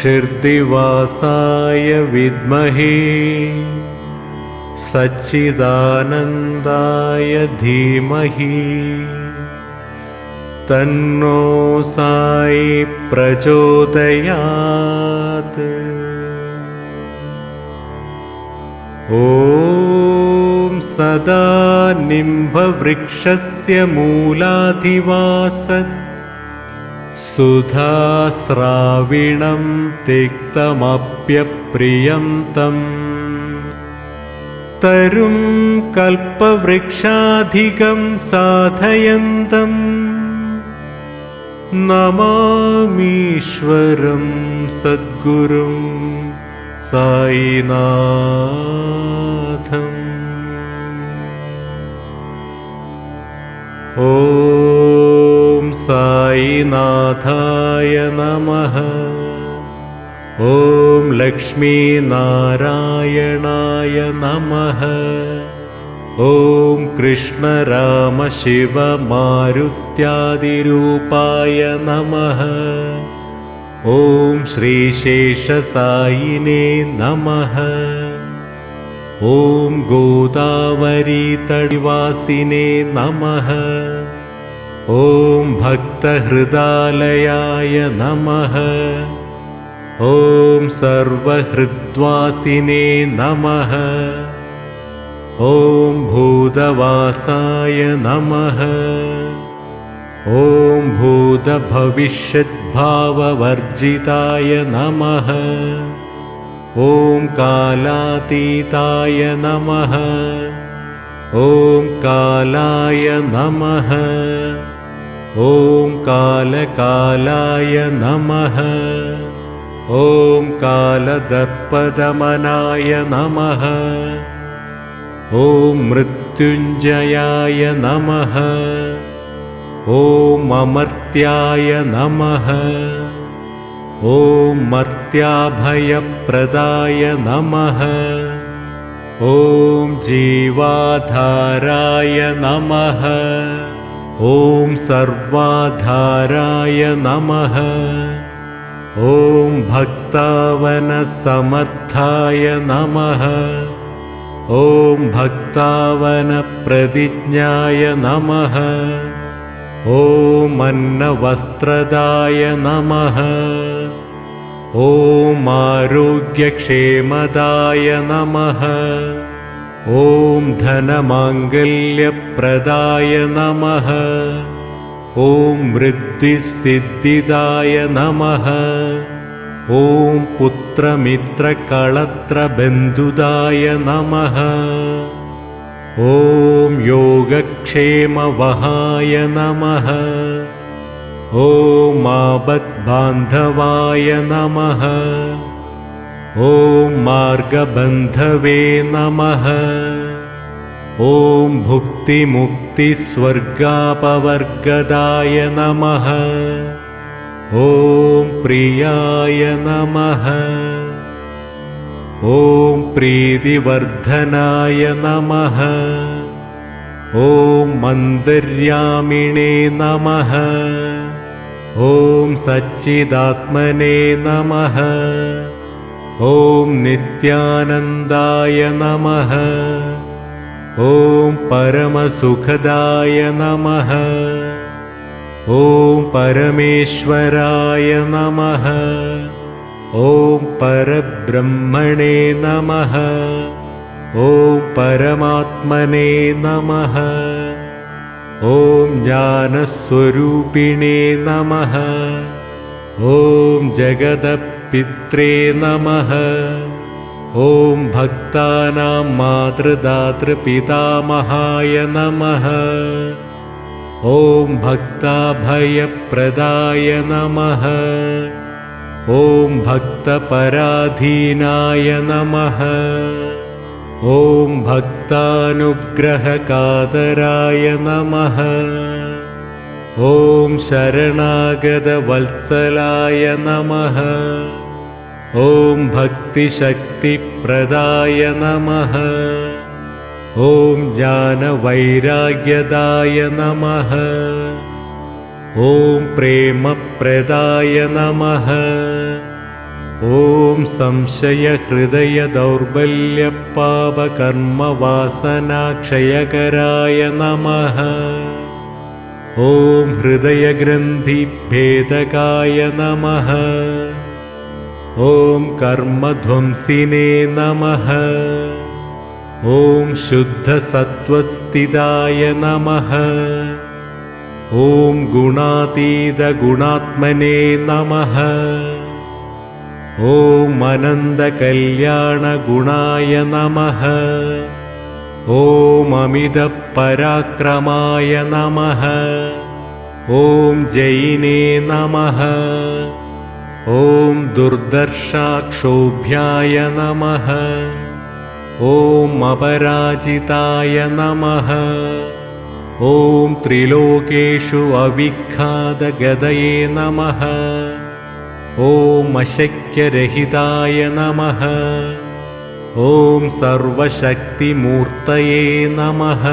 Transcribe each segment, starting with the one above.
शिर्दिवासाय विद्महे सच्चिदानन्दाय धीमहि तन्नो साई प्रचोदयात्। ॐ सदा निम्बवृक्षस्य मूलाधिवासत् तिक्तमप्यप्रियं तम्। तरुं कल्पवृक्षाधिकं साधयन्तम्। नमामीश्वरं सद्गुरुं सायिनाथम् ॐ सायिनाथाय नमः। ॐ लक्ष्मीनारायणाय नमः। ॐ कृष्णरामशिवमारुत्यादिरूपाय नमः। ॐ श्रीशेषसायिने नमः ॐ गोदावरीतडिवासिने नमः। ॐ भक्तहृदालयाय नमः। ॐ सर्वहृद्वासिने नमः। ॐ भूतवासाय नमः। ॐ भूतभविष्यद्भाववर्जिताय नमः ॐ कालातीताय नमः। ॐ कालाय नमः। ॐ कालकालाय नमः। ॐ कालदर्पदमनाय नमः। ॐ मृत्युञ्जयाय नमः। ॐ अमर्त्याय नमः ॐ मर्त्याभयप्रदाय नमः। ॐ जीवाधाराय नमः। ॐ सर्वाधाराय नमः। ॐ भक्तावनसमर्थाय नमः। ॐ भक्तावनप्रतिज्ञाय नमः। ॐ अन्नवस्त्रदाय नमः ॐ आरोग्यक्षेमदाय नमः। ॐ धनमाङ्गल्यप्रदाय नमः। ॐ वृद्धिसिद्धिदाय नमः। ॐ पुत्रमित्रकळत्रबन्धुदाय नमः। ॐ योगक्षेमवहाय नमः। ॐ आपद्बान्धवाय नमः। ॐ मार्गबन्धवे नमः। ॐ भुक्तिमुक्तिस्वर्गापवर्गदाय नमः। ॐ प्रियाय नमः। ॐ प्रीतिवर्धनाय नमः। ॐ मन्दर्यामिणे नमः ॐ सच्चिदात्मने नमः। ॐ नित्यानन्दाय नमः। ॐ परमसुखदाय नमः। ॐ परमेश्वराय नमः। ॐ परब्रह्मणे नमः। ॐ परमात्मने नमः ॐ ज्ञानस्वरूपिणे नमः। ॐ जगदपित्रे नमः। ॐ भक्तानां मातृदातृपितामहाय नमः। ॐ भक्ताभयप्रदाय नमः। ॐ भक्तपराधीनाय नमः। ॐ भक्तानुग्रहकातराय नमः। ॐ शरणागतवत्सलाय नमः। ॐ भक्तिशक्तिप्रदाय नमः। ॐ ज्ञानवैराग्यदाय नमः। ॐ प्रेमप्रदाय नमः ॐ संशयहृदयदौर्बल्यपापकर्मवासनाक्षयकराय नमः। ॐ हृदयग्रन्थिभेदकाय नमः। ॐ कर्मध्वंसिने नमः। ॐ शुद्धसत्त्वस्थिताय नमः। ॐ गुणातीतगुणात्मने नमः ॐ अनन्दकल्याणगुणाय नमः। ॐ अमितपराक्रमाय नमः। ॐ जैने नमः। ॐ दुर्दर्शाक्षोभ्याय नमः। ॐ अपराजिताय नमः। ॐ त्रिलोकेषु अविख्यातगदये नमः ॐ अशक्यरहिताय नमः। ॐ सर्वशक्तिमूर्तये नमः।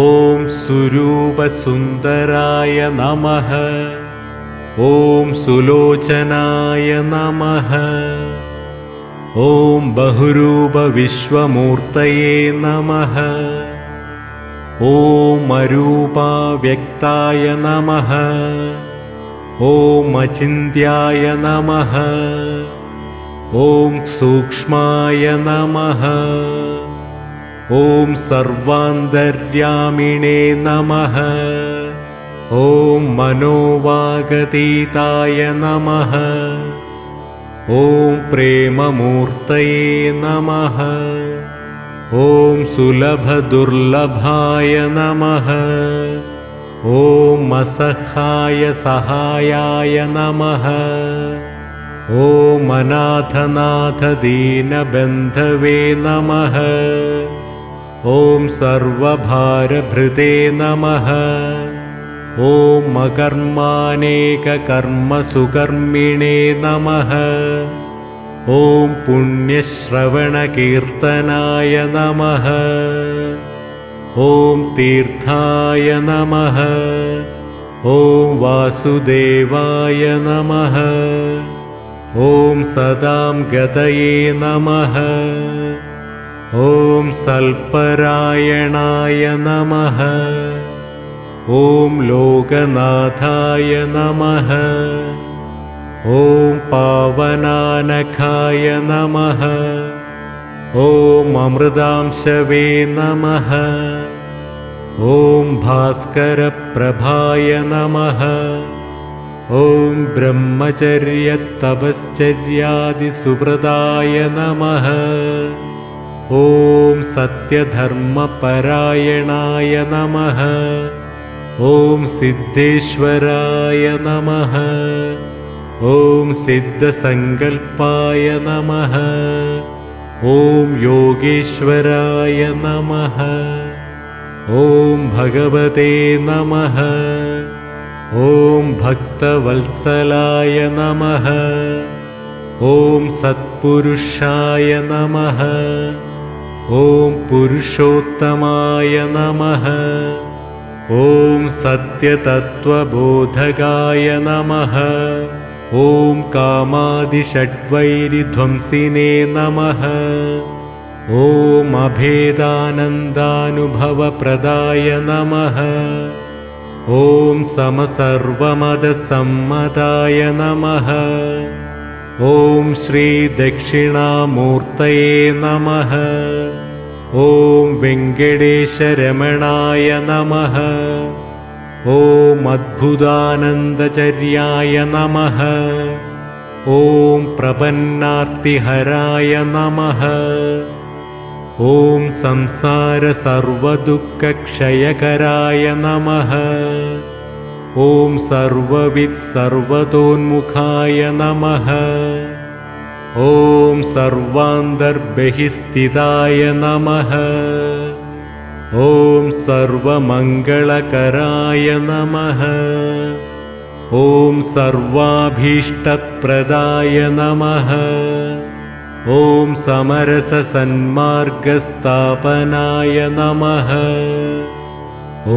ॐ सुरूपसुन्दराय नमः। ॐ सुलोचनाय नमः। ॐ बहुरूपविश्वमूर्तये नमः। ॐ अरूपाव्यक्ताय नमः ॐ अचिन्त्याय नमः। ॐ सूक्ष्माय नमः। ॐ सर्वान्तर्यामिणे नमः। ॐ मनोवागतीताय नमः। ॐ प्रेममूर्तये नमः। ॐ सुलभदुर्लभाय नमः ॐ असहाय सहायाय नमः। ॐ अनाथनाथदीनबन्धवे नमः। ॐ सर्वभारभृते नमः। ॐ अकर्मानेककर्मसुकर्मिणे नमः। ॐ पुण्यश्रवणकीर्तनाय नमः ॐ तीर्थाय नमः। ॐ वासुदेवाय नमः। ॐ सदां गतये नमः। ॐ सल्परायणाय नमः। ॐ लोकनाथाय नमः। ॐ पावनानखाय नमः ॐ अमृतांशवे नमः। ॐ भास्करप्रभाय नमः। ॐ ब्रह्मचर्यतपश्चर्यादिसुहृदाय नमः। ॐ सत्यधर्मपरायणाय नमः। ॐ सिद्धेश्वराय नमः। ॐ सिद्धसङ्कल्पाय नमः ॐ योगेश्वराय नमः। ॐ भगवते नमः। ॐ भक्तवत्सलाय नमः। ॐ सत्पुरुषाय नमः। ॐ पुरुषोत्तमाय नमः। ॐ सत्यतत्त्वबोधकाय नमः ॐ कामादिषड्वैरिध्वंसिने नमः। ॐ अभेदानन्दानुभवप्रदाय नमः। ॐ समसर्वमदसम्मताय नमः। ॐ श्रीदक्षिणामूर्तये नमः। ॐ वेङ्कटेशरमणाय नमः ॐ अद्भुतानन्दचर्याय नमः। ॐ प्रपन्नार्तिहराय नमः। ॐ संसारसर्वदुःखक्षयकराय नमः। ॐ सर्ववित्सर्वतोन्मुखाय नमः। ॐ सर्वान्तर्बहिस्थिताय नमः ॐ सर्वमङ्गलकराय नमः। ॐ सर्वाभीष्टप्रदाय नमः। ॐ समरससन्मार्गस्थापनाय नमः।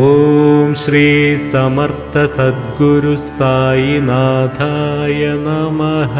ॐ श्रीसमर्थसद्गुरुसायिनाथाय नमः